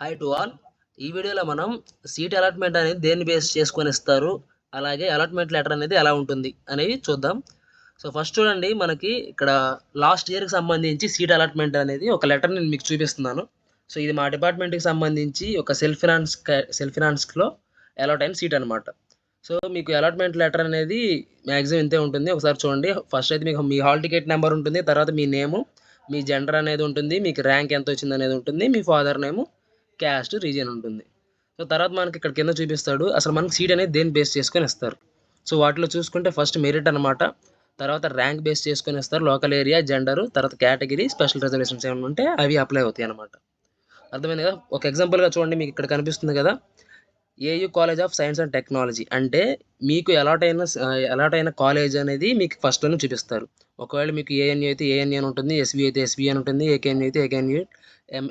Hi to all ఈ వీడియోలో మనం సీట్ అలాట్మెంట్ అనేది దేన్ని బేస్ చేసుకొని ఇస్తారు? అలాగే అలాట్మెంట్ లెటర్ అనేది ఎలా ఉంటుంది అనేవి చూద్దాం. సో ఫస్ట్ చూడండి మనకి ఇక్కడ లాస్ట్ ఇయర్కి సంబంధించి సీట్ అలాట్మెంట్ అనేది ఒక లెటర్ నేను మీకు చూపిస్తున్నాను. సో ఇది మా డిపార్ట్మెంట్కి సంబంధించి ఒక సెల్ఫ్ ఫినాన్స్ సెల్ఫ్ ఫినాన్స్లో అలాట్ అయిన సీట్ అనమాట సో మీకు అలాట్మెంట్ లెటర్ అనేది మ్యాక్సిమం ఇంతే ఉంటుంది. ఒకసారి చూడండి. ఫస్ట్ అయితే మీకు మీ హాల్ టికెట్ నెంబర్ ఉంటుంది. తర్వాత మీ నేము మీ జెండర్ అనేది ఉంటుంది. మీకు ర్యాంక్ ఎంత వచ్చింది అనేది ఉంటుంది. మీ ఫాదర్ నేము క్యాస్ట్ రీజియన్ ఉంటుంది. సో తర్వాత మనకి ఇక్కడ కింద చూపిస్తాడు. అసలు మనకి సీట్ అనేది దేని బేస్ చేసుకొని ఇస్తారు? సో వాటిలో చూసుకుంటే ఫస్ట్ మెరిట్ అనమాట తర్వాత ర్యాంక్ బేస్ చేసుకొని ఇస్తారు. లోకల్ ఏరియా జెండరు తర్వాత కేటగిరీ స్పెషల్ రిజర్వేషన్స్ ఏమైనా ఉంటే అవి అప్లై అవుతాయి అనమాట అర్థమైంది కదా? ఒక ఎగ్జాంపుల్గా చూడండి మీకు ఇక్కడ కనిపిస్తుంది కదా? AU college of science and technology అంటే మీకు అలాట్ అయిన అలాట్ అయిన కాలేజ్ అనేది మీకు ఫస్ట్లోనే చూపిస్తారు. ఒకవేళ మీకు ఏఎన్యూ అయితే ఏఎన్యూ అని ఉంటుంది ఎస్బీ అయితే ఎస్బీ అని ఉంటుంది ఏకేఎన్యూ అయితే ఏకేఎన్యూ ఎం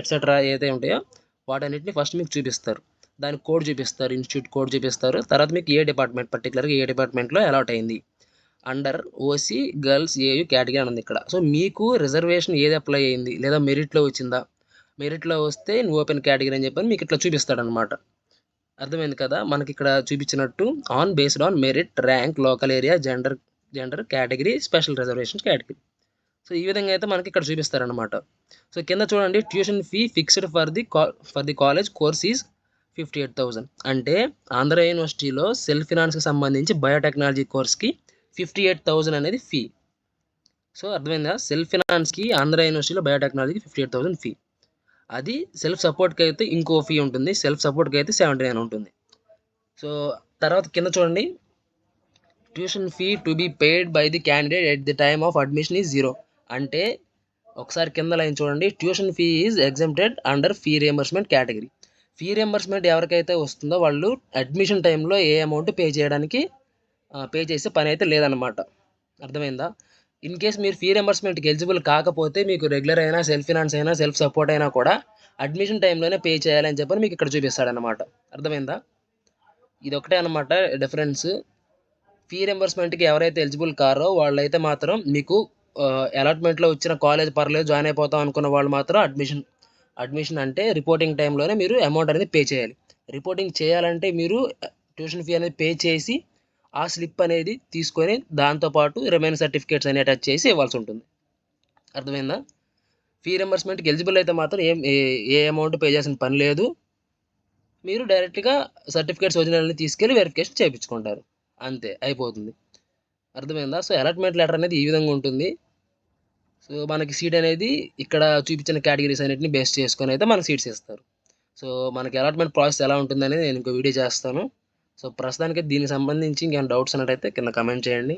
ఎట్సెట్రా ఏదైతే ఉంటాయో వాటన్నిటిని ఫస్ట్ మీకు చూపిస్తారు. దాని కోడ్ చూపిస్తారు ఇన్స్టిట్యూట్ కోడ్ చూపిస్తారు. తర్వాత మీకు ఏ డిపార్ట్మెంట్ పర్టికులర్గా ఏ డిపార్ట్మెంట్లో అలాట్ అయింది. Under OC girls AU category అని ఉంది ఇక్కడ. సో మీకు రిజర్వేషన్ ఏది అప్లై అయింది లేదా మెరిట్లో వచ్చిందా? మెరిట్లో వస్తే నువ్వు ఓపెన్ కేటగిరీ అని చెప్పని మీకు ఇట్లా చూపిస్తాడనమాట అర్థమైంది కదా? మనకి ఇక్కడ చూపించినట్టు on based on merit rank local area gender gender category special reservations category so ఈ విధంగా అయితే మనకి ఇక్కడ చూపిస్తారనమాట సో కింద చూడండి tuition fee fixed for the for the college course is fifty eight thousand అంటే ఆంధ్ర యూనివర్సిటీలో సెల్ఫ్ ఫినాన్స్కి సంబంధించి బయోటెక్నాలజీ కోర్స్కి ఫిఫ్టీ ఎయిట్ థౌజండ్ అనేది ఫీ సో అర్థమైందా? సెల్ఫ్ ఫినాన్స్కి ఆంధ్ర యూనివర్సిటీలో బయోటెక్నాలజీకి ఫిఫ్టీ ఎయిట్ థౌజండ్ ఫీ అది సెల్ఫ్ సపోర్ట్కి అయితే ఇంకో ఫీ ఉంటుంది. సెల్ఫ్ సపోర్ట్కి అయితే సెవెంటీ నైన్ ఉంటుంది. సో తర్వాత కింద చూడండి. Tuition fee to be paid by the candidate at the time of admission is zero అంటే ఒకసారి కింద లైన్ చూడండి. Tuition fee is exempted under fee reimbursement category fee reimbursement ఎవరికైతే వస్తుందో వాళ్ళు అడ్మిషన్ టైంలో ఏ అమౌంట్ పే చేయడానికి పే చేసే పని అయితే లేదన్నమాట. అర్థమైందా? ఇన్ కేస్ మీరు ఫీ రియంబర్స్మెంట్కి ఎలిజిబుల్ కాకపోతే మీకు రెగ్యులర్ అయినా సెల్ఫ్ ఫినాన్స్ అయినా సెల్ఫ్ సపోర్ట్ అయినా కూడా అడ్మిషన్ టైంలోనే పే చేయాలని చెప్పని మీకు ఇక్కడ చూపిస్తాడనమాట అర్థమైందా? ఇది ఒకటే అనమాట డిఫరెన్స్ ఫీ రెంబర్స్మెంట్కి ఎవరైతే ఎలిజిబుల్ కారో వాళ్ళైతే మాత్రం మీకు అలాట్మెంట్లో వచ్చిన కాలేజ్ పర్లేదు జాయిన్ అయిపోతాం అనుకున్న వాళ్ళు మాత్రం అడ్మిషన్ అడ్మిషన్ అంటే రిపోర్టింగ్ టైంలోనే మీరు అమౌంట్ అనేది పే చేయాలి. రిపోర్టింగ్ చేయాలంటే మీరు ట్యూషన్ ఫీ అనేది పే చేసి ఆ స్లిప్ అనేది తీసుకొని దాంతోపాటు రిమైన్ సర్టిఫికేట్స్ అని అటాచ్ చేసి ఇవ్వాల్సి ఉంటుంది. అర్థమైందా? ఫీ రింబర్స్మెంట్కి ఎలిజిబుల్ అయితే మాత్రం ఏం ఏ అమౌంట్ పే చేసిన పని లేదు. మీరు డైరెక్ట్గా సర్టిఫికేట్స్ ఒరిజినల్ని తీసుకెళ్ళి వెరిఫికేషన్ చేయించుకుంటారు. అంతే అయిపోతుంది. అర్థమైందా? సో అలాట్మెంట్ లెటర్ అనేది ఈ విధంగా ఉంటుంది. సో మనకి సీట్ అనేది ఇక్కడ చూపించిన కేటగిరీస్ అన్నిటిని బేస్ చేసుకొని అయితే మనకి సీట్స్ ఇస్తారు. సో మనకి అలాట్మెంట్ ప్రాసెస్ ఎలా ఉంటుంది అనేది నేను ఇంకో వీడియో చేస్తాను. సో ప్రస్తుతానికి దీనికి సంబంధించి ఇంకేమైనా డౌట్స్ ఉన్నట్టయితే కింద కమెంట్ చేయండి.